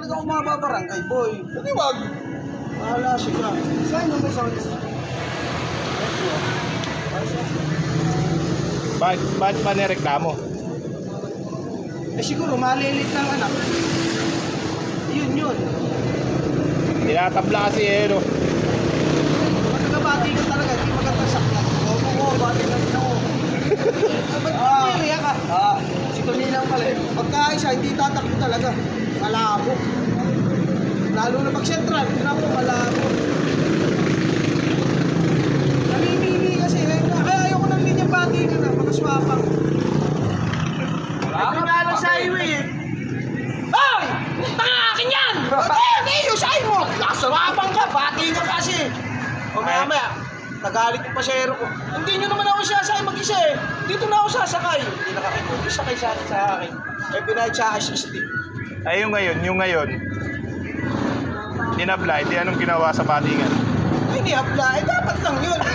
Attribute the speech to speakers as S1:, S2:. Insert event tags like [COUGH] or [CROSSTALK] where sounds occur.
S1: talaga ako mababarangay, boy.
S2: Hindi wag.
S1: Bahala siya. Saan yung may sound?
S3: Bakit, bakit pa nireklamo?
S1: Eh siguro, malilit ng anak. Yun yun.
S3: Tinatabla kasi eh, no?
S1: Pag nagabati ka talaga, hindi maganda saklat. Oo, oo, bati ka rin ako. Ba't ah, ka? Ah, si Tony lang pala eh. Pagka isa, hindi tatakbo talaga. Malabo. Lalo na pag central, naku, malabo. Namimili kasi eh. Kaya ayoko ng linyang bati ka na, makaswapang. Wala ka nga lang sa highway eh. Ay! Tanga akin yan! [LAUGHS] Hindi, hindi, yung sa'yo mo! Nakasawapang ka, bati ka kasi. O maya maya, nagalit yung pasero ko. Hindi nyo naman ako sasakay mag-isa eh. Dito na ako sasakay. Hindi nakakita. Sakay sa akin sa akin. Eh, pinahit sa akin 60.
S3: Ay, yung ngayon, yung ngayon. Tinabla, hindi anong ginawa sa patingan?
S1: Ay, ni apply. Eh, dapat lang yun. [LAUGHS]